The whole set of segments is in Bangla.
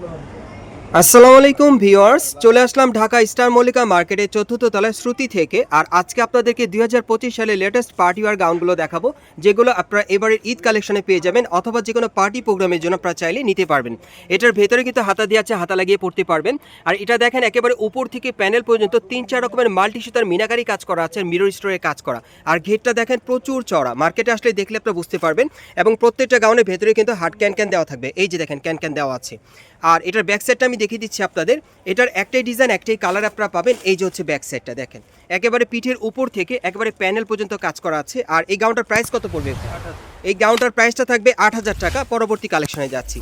เมืองห আসসালামু আলাইকুম ভিউয়ার্স, চলে আসলাম ঢাকা স্টার মল্লিকা মার্কেটের চতুর্থ তলায় শ্রুতি থেকে। আর আজকে আপনাদেরকে দুই হাজার পঁচিশ সালে লেটেস্ট পার্টি ওয়ার গাউনগুলো দেখাবো, যেগুলো আপনারা এবারের ঈদ কালেকশনে পেয়ে যাবেন অথবা যে কোনো পার্টি প্রোগ্রামের জন্য আপনারা চাইলে নিতে পারবেন। এটার ভেতরে কিন্তু হাতা দিয়ে আছে, হাতা লাগিয়ে পড়তে পারবেন। আর এটা দেখেন একেবারে উপর থেকে প্যানেল পর্যন্ত তিন চার রকমের মাল্টি সুতার মিনাকারি কাজ করা আছে মিরর স্টোরে কাজ করা। আর ঘেরটা দেখেন প্রচুর চড়া মার্কেটে আসলে দেখলে আপনারা বুঝতে পারবেন। এবং প্রত্যেকটা গাউনের ভেতরে কিন্তু হাট ক্যান ক্যান দেওয়া থাকবে। এই যে দেখেন, ক্যান ক্যান দেওয়া আছে। আর এটার ব্যাক সাইডটা আমি দেখিয়ে দিচ্ছি আপনাদের। এটার একটাই ডিজাইন একটাই কালার আপনারা পাবেন। এই যে হচ্ছে ব্যাক সাইডটা দেখেন। একেবারে পিঠের উপর থেকে একেবারে প্যানেল পর্যন্ত কাজ করা আছে। আর এই গাউনটার প্রাইস কত পড়বে? এই গাউনটার প্রাইসটা থাকবে আট হাজার টাকা। পরবর্তী কালেকশনে যাচ্ছি।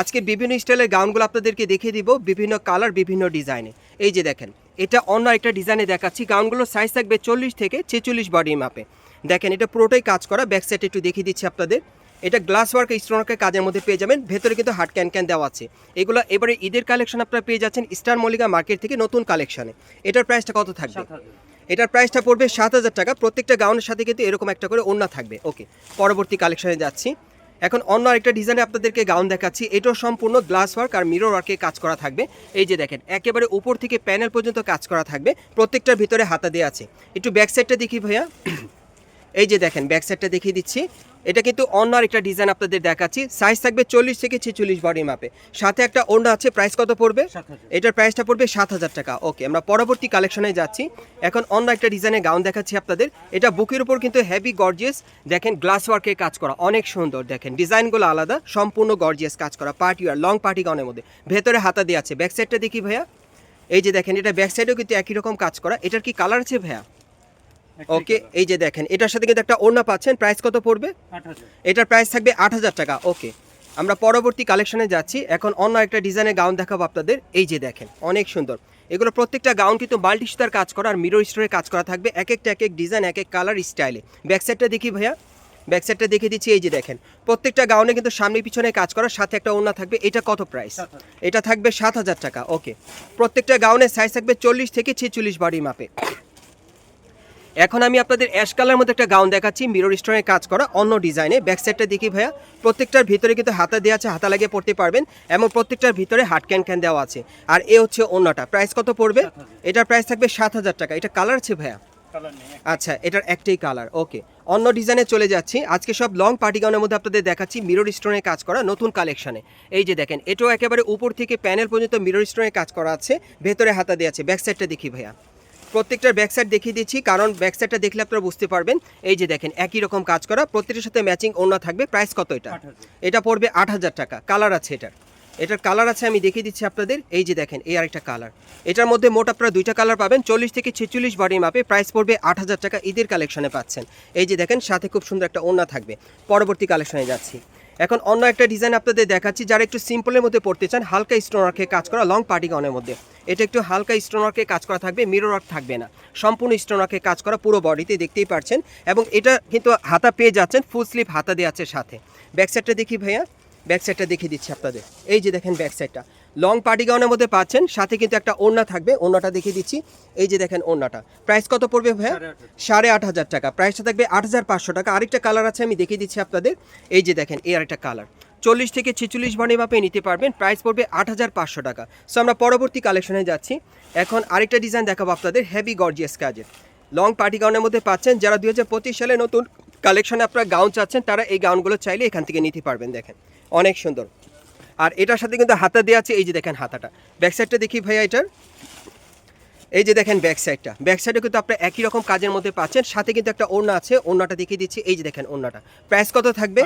আজকে বিভিন্ন স্টাইলের গাউনগুলো আপনাদেরকে দেখিয়ে দিব, বিভিন্ন কালার বিভিন্ন ডিজাইনে এই যে দেখেন, এটা অন্য একটা ডিজাইনে দেখাচ্ছি। গাউনগুলোর সাইজ থাকবে চল্লিশ থেকে ছেচল্লিশ বডি মাপে দেখেন, এটা পুরোটাই কাজ করা। ব্যাক সাইডে একটু দেখিয়ে দিচ্ছি আপনাদের। এটা গ্লাস ওয়ার্ক স্টোনওয়ার্কের কাজের মধ্যে পেয়ে যাবেন। ভেতরে কিন্তু হাট ক্যান ক্যান দেওয়া আছে। এগুলো এবারে ঈদের কালেকশন আপনারা পেয়ে যাচ্ছেন স্টার মল্লিকা মার্কেট থেকে নতুন কালেকশনে এটার প্রাইসটা কত থাকবে? এটার প্রাইসটা পড়বে সাত হাজার টাকা। প্রত্যেকটা গাউনের সাথে কিন্তু এরকম একটা করে ওড়না থাকবে। ওকে পরবর্তী কালেকশনে যাচ্ছি। এখন অন্য আরেকটা ডিজাইনে আপনাদেরকে গাউন দেখাচ্ছি। এটাও সম্পূর্ণ গ্লাস ওয়ার্ক আর মিরর ওয়ার্কে কাজ করা থাকবে। এই যে দেখেন একেবারে উপর থেকে প্যানেল পর্যন্ত কাজ করা থাকবে। প্রত্যেকটার ভিতরে হাতা দেওয়া আছে। একটু ব্যাক সাইডটা দেখি ভাইয়া। এই যে দেখেন ব্যাক সাইডটা দেখিয়ে দিচ্ছি। এটা কিন্তু অন্য আরেকটা ডিজাইন আপনাদের দেখাচ্ছি। সাইজ থাকবে চল্লিশ থেকে ছেচল্লিশ বডি মাপে সাথে একটা অন্য আছে প্রাইস কত পড়বে? এটার প্রাইসটা পড়বে সাত হাজার টাকা। ওকে আমরা পরবর্তী কালেকশনে যাচ্ছি। এখন অন্য একটা ডিজাইনের গাউন দেখাচ্ছি আপনাদের। এটা বুকের উপর কিন্তু হেভি গর্জিয়াস দেখেন গ্লাস ওয়ার্কে কাজ করা অনেক সুন্দর। দেখেন ডিজাইনগুলো আলাদা সম্পূর্ণ গর্জিয়াস কাজ করা পার্টি আর লং পার্টি গাউনের মধ্যে। ভেতরে হাতা দিয়ে আছে। ব্যাক সাইডটা দেখি ভাইয়া। এই যে দেখেন এটা ব্যাক সাইডেও কিন্তু একই রকম কাজ করা। এটার কি কালার আছে ভাইয়া? ওকে এই যে দেখেন এটার সাথে কিন্তু একটা ওড়না পাচ্ছেন। প্রাইস কত পড়বে? এটার প্রাইস থাকবে আট হাজার টাকা। ওকে আমরা পরবর্তী কালেকশনে যাচ্ছি। এখন অন্য একটা ডিজাইনের গাউন দেখাবো আপনাদের। এই যে দেখেন অনেক সুন্দর। এগুলো প্রত্যেকটা গাউন কিন্তু মাল্টি সুতার কাজ করা আর মিরর স্টোরে কাজ করা থাকবে। এক একটা এক এক ডিজাইন এক এক কালার স্টাইলে ব্যাক সাইডটা দেখি ভাইয়া। ব্যাক সাইডটা দেখে দিচ্ছি এই যে দেখেন। প্রত্যেকটা গাউনে কিন্তু সামনে পিছনে কাজ করা সাথে একটা ওড়না থাকবে। এটা কত প্রাইস এটা থাকবে সাত হাজার টাকা। ওকে প্রত্যেকটা গাউনের সাইজ থাকবে চল্লিশ থেকে ছেচল্লিশ বাড়ি মাপে এখন আমি আপনাদের অ্যাশ কালার মধ্যে একটা গাউন দেখাচ্ছি। মিরর স্টোনে কাজ করা অন্য ডিজাইনে ব্যাক সাইডটা দেখি ভাইয়া। প্রত্যেকটার ভিতরে কিন্তু হাতা দেওয়া আছে হাতা লাগিয়ে পড়তে পারবেন এবং প্রত্যেকটার ভিতরে হাট ক্যান ক্যান দেওয়া আছে। আর এ হচ্ছে অন্যটা। প্রাইস কত পড়বে? এটার প্রাইস থাকবে সাত হাজার টাকা। এটা কালার আছে ভাইয়া? আচ্ছা এটার একটাই কালার ওকে অন্য ডিজাইনে চলে যাচ্ছি। আজকে সব লং পার্টি গাউনের মধ্যে আপনাদের দেখাচ্ছি। মিরর স্টোনে কাজ করা নতুন কালেকশনে এই যে দেখেন এটাও একেবারে উপর থেকে প্যানেল পর্যন্ত মিরর স্টোনে কাজ করা আছে। ভেতরে হাতা দেওয়া আছে। ব্যাক সাইডটা দেখি ভাইয়া। প্রত্যেকটার ব্যাক সাইড দেখিয়ে দিচ্ছি কারণ ব্যাক সাইডটা দেখলে আপনারা বুঝতে পারবেন। এই যে দেখেন একই রকম কাজ করা প্রত্যেকটার সাথে ম্যাচিং ওড়না থাকবে। প্রাইস কত এটা? এটা পড়বে আট হাজার টাকা। কালার আছে এটার। এটার কালার আছে আমি দেখিয়ে দিচ্ছি আপনাদের। এই যে দেখেন এই আরেকটা কালার এটার মধ্যে মোট আপনারা দুইটা কালার পাবেন। চল্লিশ থেকে ছেচল্লিশ বডি মাপে প্রাইস পড়বে আট হাজার টাকা। ঈদের কালেকশনে পাচ্ছেন। এই যে দেখেন সাথে খুব সুন্দর একটা ওড়না থাকবে। পরবর্তী কালেকশনে যাচ্ছি। এখন অন্য একটা ডিজাইন আপনাদের দেখাচ্ছি, যারা একটু সিম্পলের মধ্যে পড়তে চান, হালকা স্টোনার্কে কাজ করা লং পার্টি গনের মধ্যে। এটা একটু হালকা স্টোনার্কে কাজ করা থাকবে মিরর ওয়ার্ক থাকবে না। সম্পূর্ণ স্টোনার্কে কাজ করা পুরো বডিতে দেখতেই পারছেন। এবং এটা কিন্তু হাতা পেয়ে যাচ্ছেন ফুল স্লিপ হাতা দেওয়া আছে সাথে। ব্যাকসাইডটা দেখি ভাইয়া। ব্যাকসাইডটা দেখিয়ে দিচ্ছি আপনাদের। এই যে দেখেন ব্যাক সাইডটা লং পার্টি গাউনের মধ্যে পাচ্ছেন সাথে কিন্তু একটা ওড়না থাকবে ওড়নাটা দেখিয়ে দিচ্ছি। এই যে দেখেন ওড়নাটা। প্রাইস কত পড়বে ভাইয়া? সাড়ে আট হাজার। টাকা। প্রাইসটা থাকবে আট হাজার পাঁচশো টাকা। আরেকটা কালার আছে আমি দেখিয়ে দিচ্ছি আপনাদের। এই যে দেখেন এই আরেকটা কালার চল্লিশ থেকে ছেচল্লিশ বানি মাপে নিতে পারবেন। প্রাইস পড়বে আট হাজার পাঁচশো টাকা। সো আমরা পরবর্তী কালেকশনে যাচ্ছি। এখন আরেকটা ডিজাইন দেখাবো আপনাদের হেভি গর্জিয়াস কাজের লং পার্টি গাউনের মধ্যে পাচ্ছেন যারা দুই হাজার পঁচিশ সালে নতুন কালেকশনে আপনারা গাউন চাচ্ছেন তারা এই গাউনগুলো চাইলে এখান থেকে নিতে পারবেন দেখেন। অনেক সুন্দর। আর এটার সাথে কিন্তু হাতা দেওয়া আছে এই যে দেখেন হাতাটা। ব্যাক সাইডটা দেখি ভাইয়া এটার। এই যে দেখেন ব্যাক সাইডটা ব্যাক সাইডে কিন্তু আপনার একই রকম কাজের মধ্যে পাচ্ছেন সাথে কিন্তু একটা ওড়না আছে ওড়নাটা দেখিয়ে দিচ্ছি। এই যে দেখেন ওড়নাটা। প্রাইস কত থাকবে?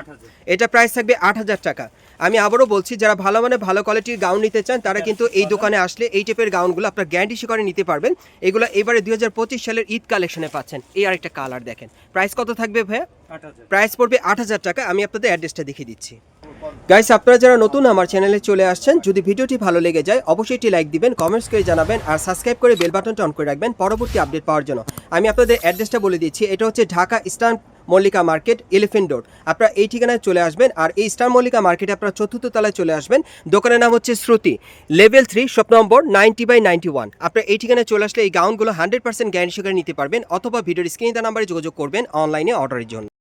এটা প্রাইস থাকবে আট হাজার টাকা। আমি আবারও বলছি যারা ভালো মানে ভালো কোয়ালিটির গাউন নিতে চান তারা কিন্তু এই দোকানে আসলে এই টাইপের গাউনগুলো আপনার গ্যারান্টি সহকারে নিতে পারবেন। এগুলো এবারে দুই হাজার পঁচিশ সালের ঈদ কালেকশনে পাচ্ছেন। এই আরেকটা কালার দেখেন। প্রাইস কত থাকবে ভাইয়া? প্রাইস পড়বে আট হাজার টাকা। আমি আপনাদের অ্যাড্রেসটা দেখিয়ে দিচ্ছি। গাইস আপনারা যারা নতুন আমার চ্যানেলে চলে আসছেন, যদি ভিডিওটি ভালো লেগে যায়, অবশ্যই একটি লাইক দিবেন কমেন্টস করে জানাবেন, আর সাবস্ক্রাইব করে বেল বাটনটা অন করে রাখবেন পরবর্তী আপডেট পাওয়ার জন্য। আমি আপনাদের অ্যাড্রেসটা বলে দিচ্ছি, এটা হচ্ছে Dhaka eastern Mallika market elephant road আপনারা এই ঠিকানায় চলে আসবেন, আর এই স্টার মল্লিকা মার্কেটে আপনারা চতুর্থ তলায় চলে আসবেন। দোকানের নাম হচ্ছে Shruti level three shop number ninety by ninety one আপনারা এই ঠিকানায় চলে আসলে এই গাউনগুলো হান্ড্রেড পার্সেন্ট গ্যারান্টি সহকারে নিতে পারবেন, অথবা ভিডিওর স্ক্রিনে নাম্বারে যোগাযোগ করবেন অনলাইনে অর্ডারের জন্য।